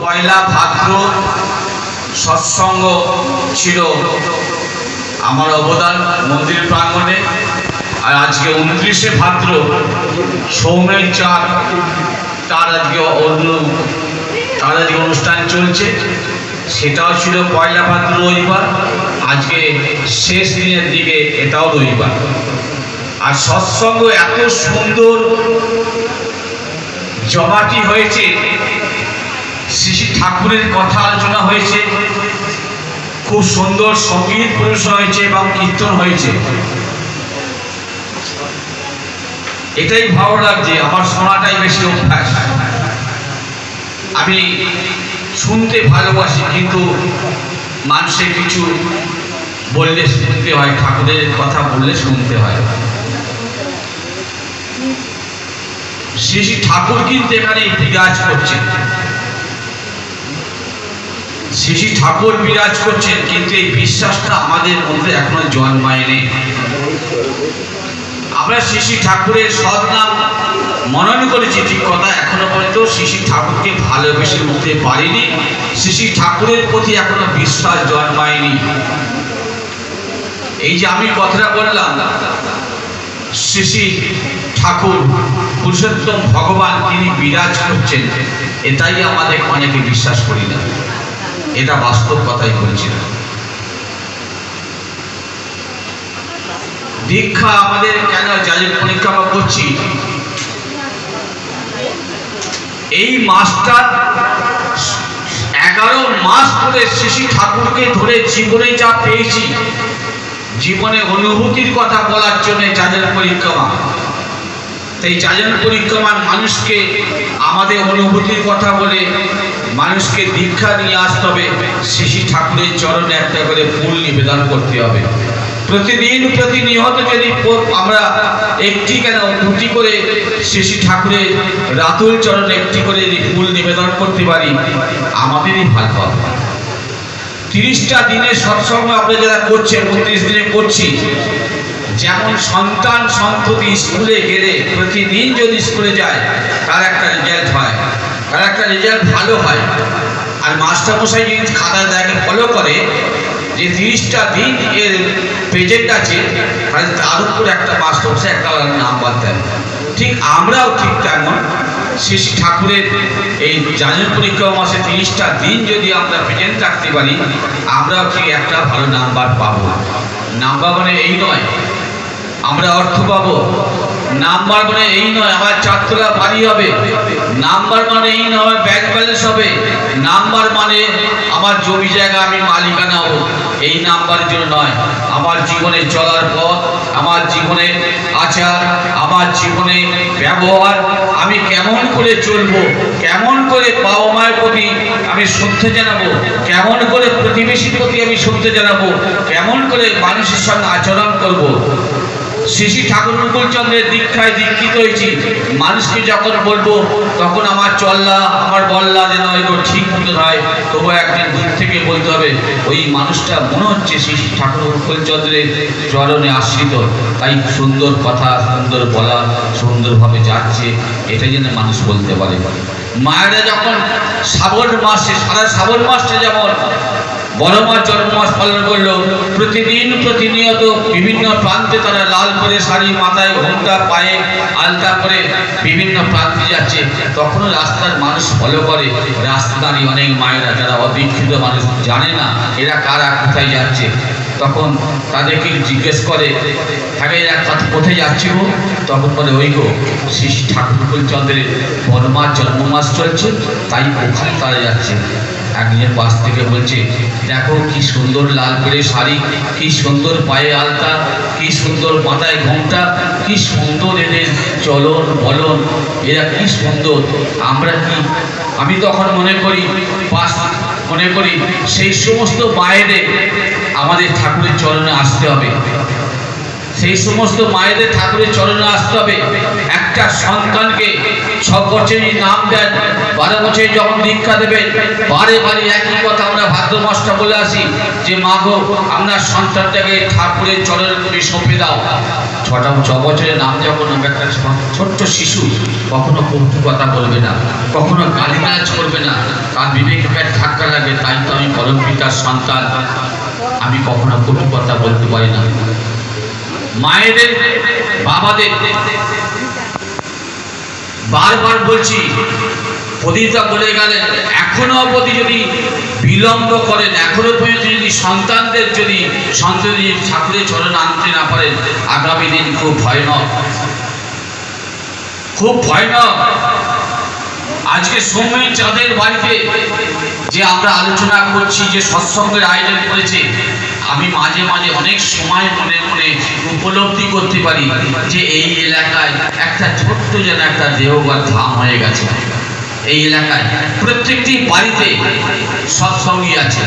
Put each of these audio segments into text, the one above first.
পয়লা ভাদ্র সৎসঙ্গ ছিল আমার অবদান মন্দির প্রাঙ্গণে। আর আজকে উনত্রিশে ভাদ্র সৌমের চাঁদ, তার আজকে অন্য তার আজকে অনুষ্ঠান চলছে। সেটাও ছিল পয়লা ভাদ্র রবিবার, আজকে শেষ দিনের দিকে এটাও রবিবার। আর সৎসঙ্গ এত সুন্দর জমাটি হয়েছে শ্রী ঠাকুরের কথা আলোচনা হয়েছে। খুব সুন্দর সংগীত পরিবেশন হয়েছে এবং কীর্তন হয়েছে। এটাই ভালো লাগছে, আমার শোনাটাই বেশি অভ্যাস। আমি শুনতে ভালোবাসি, কিন্তু মানুষের কিছু বললে শুনতে হয়, ঠাকুরের কথা বললে শুনতে হয়। শ্রী ঠাকুর কিন্তু এখানে বিরাজ করছেন। শ্রী ঠাকুর বিরাজ করছেন, কিন্তু এই বিশ্বাসটা আমাদের মধ্যে এখনও জন্মায়নি। আমরা শ্রী ঠাকুরের সৎ নাম মনন করেছি, ঠিক কথা এখনও পর্যন্ত শ্রী ঠাকুরকে ভালোবেসে উঠতে পারিনি। শ্রী ঠাকুরের প্রতি এখনও বিশ্বাস জন্মায়নি। এই যে আমি কথাটা বললাম শ্রী ঠাকুর, পুরুষোত্তম ভগবান তিনি বিরাজ করছেন, এটাই আমাদের অনেকে বিশ্বাস করি না। এটা বাস্তব কথাই বলছিলাম দীক্ষা আমাদের কেন যাদের পরীক্ষা আমরা করছি। এই মাসটা এগারো মাস ধরে শিশু ঠাকুরকে ধরে জীবনে যা পেয়েছি, জীবনে অনুভূতির কথা বলার জন্য যাদের পরিক্রমা। তাই যাজন পরিক্রমার মানুষকে আমাদের অনুভূতির কথা বলে মানুষকে দীক্ষা নিয়ে আসতে হবে। শিশি ঠাকুরের চরণে একটা করে ফুল নিবেদন করতে হবে। প্রতিদিন প্রতিনিয়ত যদি আমরা একটি কেন দুটি করে শিশি ঠাকুরের রাতুল চরণে একটি করে যদি ফুল নিবেদন করতে পারি, আমাদেরই ভালো হবে। তিরিশটা দিনে সবসময় আমরা যারা করছে উনত্রিশ দিনে করছি, যেমন সন্তান সন্ততি স্কুলে গেলে প্রতিদিন যদি স্কুলে যায়, তার একটা রেজাল্ট হয়। তার একটা রেজাল্ট ভালো হয়। আর মাস্টারমশাই যদি খাতা দেখে ফলো করে যে তিরিশটা দিন এর প্রেজেন্ট আছে, তাহলে তার উপর একটা মাস্টারমশাই একটা নাম্বার দেন। ঠিক আমরাও ঠিক তেমন। শ্রী শ্রী ঠাকুরের এই জানুয়ারি পরিক্রমা মাসে তিরিশটা দিন যদি আমরা প্রেজেন্ট রাখতে পারি, আমরাও ঠিক একটা ভালো নাম্বার পাবো? নাম্বার মানে এই নয়, আমরা অর্থ পাবো। নাম্বার মানে এই নয়, আমার চারতলা বাড়ি হবে নাম্বার মানে এই নয়, আমার ব্যাংক ব্যালেন্স হবে নাম্বার মানে আমার জমি জায়গা আমি মালিকানা হব এই নাম্বারের জন্য নয়, আমার জীবনে চলার পথ, আমার জীবনে আচার, আমার জীবনে ব্যবহার, আমি কেমন করে চলবো, কেমন করে বাবা মায়ের প্রতি আমি শ্রদ্ধা জানাব, কেমন করে প্রতিবেশীর প্রতি আমি শ্রদ্ধা জানাব, কেমন করে মানুষের সঙ্গে আচরণ করব। শ্রী ঠাকুর মুকুলচন্দ্রের দীক্ষায় দীক্ষিত হয়েছি। মানুষকে যখন বলব, তখন আমার চল্লা, আমার বল্লা যেন এগুলো ঠিক মতো হয়। তবু একদিন দূর থেকে বলতে হবে, ওই মানুষটা মনে হচ্ছে শ্রী ঠাকুর মুকুলচন্দ্রের চরণে আশ্রিত। তাই সুন্দর কথা, সুন্দর বলা, সুন্দরভাবে যাচ্ছে এটাই যেন মানুষ বলতে পারে। মায়েরা যখন শ্রাবণ মাসে, সারা শ্রাবণ মাসটা যেমন বড় মাস জন্ম পালন করল। প্রতিদিন প্রতিনিয়ত বিভিন্ন প্রান্তে তারা লাল করে শাড়ি, মাথায় ঘোমটা, পায়ে আলতা করে বিভিন্ন প্রান্তে যাচ্ছে। তখনও রাস্তার মানুষ ফলো করে। রাস্তাদারি অনেক মায়েরা, যারা অদীক্ষিত মানুষ, জানে না এরা কারা কোথায় যাচ্ছে। তখন তাদেরকে জিজ্ঞেস করে হ্যাঁ কোথা- কোথায় যাচ্ছে গো? তখন বলে, ওই গো, শ্রী ঠাকুর চন্দ্রের বড়মার জন্ম মাস চলছে, তাই ওখানে তারা যাচ্ছে। একজনের পাশ থেকে বলছে, দেখো কি সুন্দর লাল করে শাড়ি, কি সুন্দর পায়ে আলতা, কি সুন্দর মাথায় ঘোমটা, কি সুন্দর এদের চলন বলন, এরা কি সুন্দর, আমরা কি আমি তখন মনে করি পাশ মনে করি, সেই সমস্ত মায়েদের আমাদের ঠাকুরের চরণে আসতে হবে। সেই সমস্ত মায়েদের ঠাকুরের চরণে আসতে হবে। একটা সন্তানকে ছ বছরই নাম দেন, বারো বছরে যখন দীক্ষা দেবেন, বারে বারে একই কথা আমরা ভাদ্র মাসটা বলে আসি যে, মা গো, আপনার সন্তানটাকে ঠাকুরের চরণে তুমি সঁপে দাও। ছটা ছ বছরের নাম যখন হবে একটা ছোট্ট শিশু, কখনো কটু কথা বলবে না, কখনো গালিগালাজ করবে না, তার বিবেকের ধাক্কা লাগে, তাই তো আমি পরম পিতার সন্তান। আমি কখনো কটু কথা বলতে পারি না। মায়েদের, বাবাদের। বারবার বলছি প্রদীপটা বলে গেলেন, এখনও অবধি যদি বিলম্ব করেন, এখনও পর্যন্ত যদি সন্তানদের যদি সন্তান ঠাকুরের চরণ আনতে না পারেন, আগামী দিন খুব ভয়ানক। খুব ভয়ানক। আজকে সময় চাঁদের বাড়িতে যে আমরা আলোচনা করছি, যে সৎসঙ্গের আয়োজন করেছে আমি মাঝে মাঝে অনেক সময় মনে মনে উপলব্ধি করতে পারি যে এই এলাকায় একটা ছোট্ট যেন একটা দেহগর ধাম হয়ে গেছে। এই এলাকায় প্রত্যেকটি বাড়িতে সৎসঙ্গী আছে।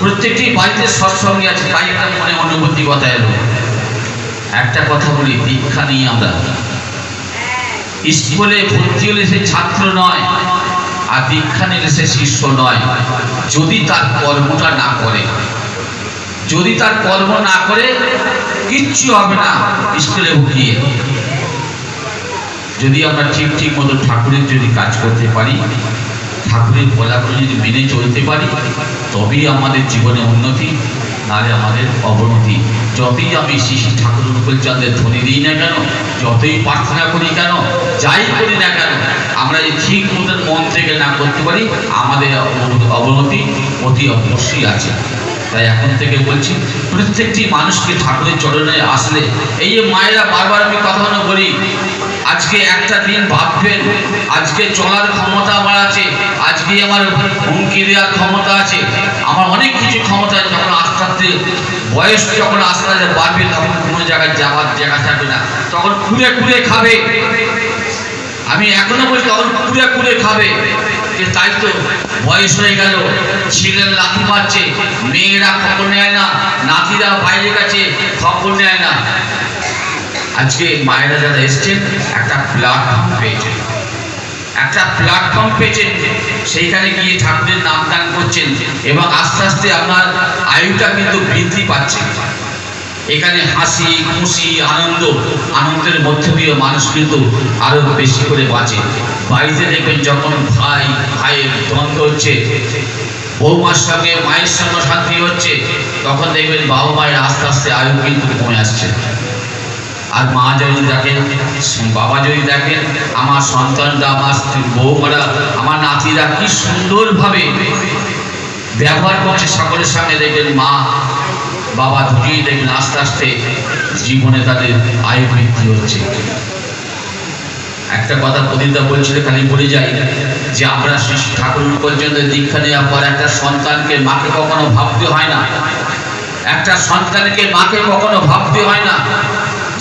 প্রত্যেকটি বাড়িতে সৎসঙ্গী আছে, তাই একটা মনে অনুভূতি কথা এলো একটা কথা বলি, দীক্ষা নিয়ে আমরা। স্কুলে ভর্তি হলে সে ছাত্র নয়, আর দীক্ষা নিলে সে শিষ্য নয়। যদি তার কর্মটা না করে যদি তার কর্ম না করে, কিচ্ছু হবে না, স্কুলে ঢুকিয়ে যদি আমরা ঠিক ঠিক মতো ঠাকুরের যদি কাজ করতে পারি, ঠাকুরের বলাগুলো যদি মেনে চলতে পারি, তবেই আমাদের জীবনে উন্নতি, নাহলে আমাদের অবনতি। যতই আমি শিশু ঠাকুর অনুকূলচন্দ্রের ধ্বনি দিই না কেন, যতই প্রার্থনা করি কেন, যাই করি না কেন, আমরা যদি ঠিক মতন মন থেকে না করতে পারি, আমাদের অবনতি অতি অবশ্যই আছে। তাই এখন থেকে বলছি, প্রত্যেকটি মানুষকে ঠাকুরের চরণে আসলে। এই যে মায়েরা বারবার আমি কথা বলি, আজকে একটা দিন ভাববেন, আজকে চলার ক্ষমতা আমার আছে, আজকে আমার হুমকি দেওয়ার ক্ষমতা আছে। আমার অনেক কিছু ক্ষমতা আছে, যখন আস্তে আস্তে বয়স যখন আস্তে আস্তে বাড়বে, তখন কোনো জায়গায় যাওয়ার জায়গা থাকবে না। তখন খুঁড়ে খুঁড়ে খাবে। আমি এখনও বলছি তখন কুড়ে কুড়ে খাবে। তাই তো বয়স হয়ে গেল। ছেলের লাথি মারছে। মেয়েরা খবর নেয় না। নাতিরা বাইরে কাছে খবর নেয় না। আজকে মায়েরা যারা এসছেন, একটা প্ল্যাটফর্ম পেয়েছেন। একটা প্ল্যাটফর্ম পেয়েছেন। সেইখানে গিয়ে ঠাকুরের নাম দান করছেন। এবং আস্তে আস্তে আপনার আয়ুটা কিন্তু বৃদ্ধি পাচ্ছে। এখানে হাসি, খুশি, আনন্দ, আনন্দের মধ্য দিয়ে মানুষ কিন্তু আরও বেশি করে বাঁচে। বাড়িতে দেখবেন যখন ভাই, ভাইয়ের দ্বন্দ্ব হচ্ছে, বৌমার সঙ্গে মায়ের সঙ্গে শান্তি হচ্ছে, তখন দেখবেন বাবা মায়ের আস্তে আস্তে আয়ু কিন্তু কমে আসছে। আর মা যদি দেখেন, বাবা যদি দেখেন, আমার সন্তানরা, আমার বৌমারা, আমার নাতিরা কি সুন্দরভাবে ব্যবহার করছে সকলের সঙ্গে দেখবেন মা বাবা ঢুকিয়ে দেখবেন আস্তে আস্তে জীবনে তাদের আয়ু বৃদ্ধি হচ্ছে। একটা কথা প্রদীপদা বলছিল, খালি বলে যাই যে আমরা ঠাকুর পর্যন্ত দীক্ষা নেওয়ার পর একটা সন্তানকে মাকে কখনো ভাবতে হয় না। একটা সন্তানকে মাকে কখনো ভাবতে হয় না।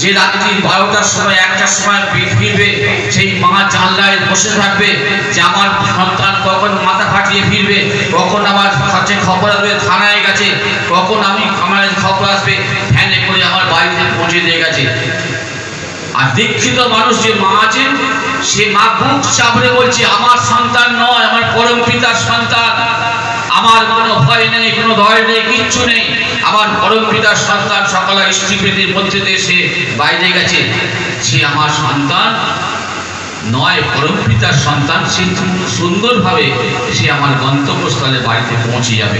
যে রাত্রি বারোটার সময়, একটার সময় ফিরবে, সেই মা জানলায় বসে থাকবে যে আমার সন্তান কখন মাথা ফাটিয়ে ফিরবে, কখন আমার কাছে খবর আসবে, থানায় গেছে, কখন আমি আমার খবর আসবে ভ্যানে করে আমার বাড়িতে পৌঁছে দিয়ে গেছে। আর দীক্ষিত মানুষ যে মা আছেন, সে মা বুক চাপড়ে বলছে, আমার সন্তান নয়, আমার পরম পিতার সন্তান। আমার কোনো ভয় নেই, কোনো ভয় নেই, কিচ্ছু নেই। আমার পরম পিতার সন্তান সকলা স্ত্রীপেদের মধ্যে সে বাইরে গেছে। সে আমার সন্তান নয়, পরম পিতার সন্তান। সে সুন্দরভাবে সে আমার গন্তব্যস্থলে বাড়িতে পৌঁছে যাবে।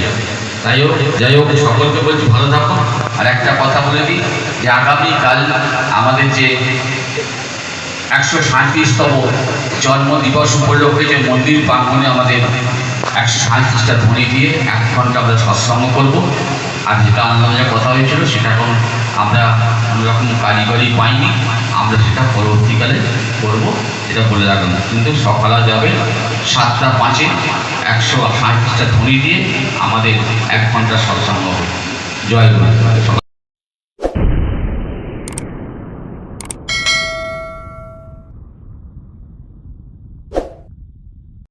তাই হোক, যাই হোক, সকলকে বলছি ভালো থাকো। আর একটা কথা বলে দিই যে আগামীকাল আমাদের যে একশো সাঁত্রিশতম জন্ম দিবস উপলক্ষে যে মন্দির প্রাঙ্গণে আমাদের একশো সাঁত্রিশটা ধ্বনি দিয়ে এক ঘণ্টা আমরা সৎসঙ্গ করব। আর যেটা আনন্দময় কথা হয়েছিল, সেটা এখন আমরা কোনো রকম কারিগরি পাইনি। আমরা সেটা পরবর্তীকালে করব, এটা বলে রাখলাম। কিন্তু সকালে যাবে সাতটা পাঁচে একশো সাঁত্রিশটা ধ্বনি দিয়ে আমাদের এক ঘণ্টা সৎসঙ্গ হবে। জয় গুরু।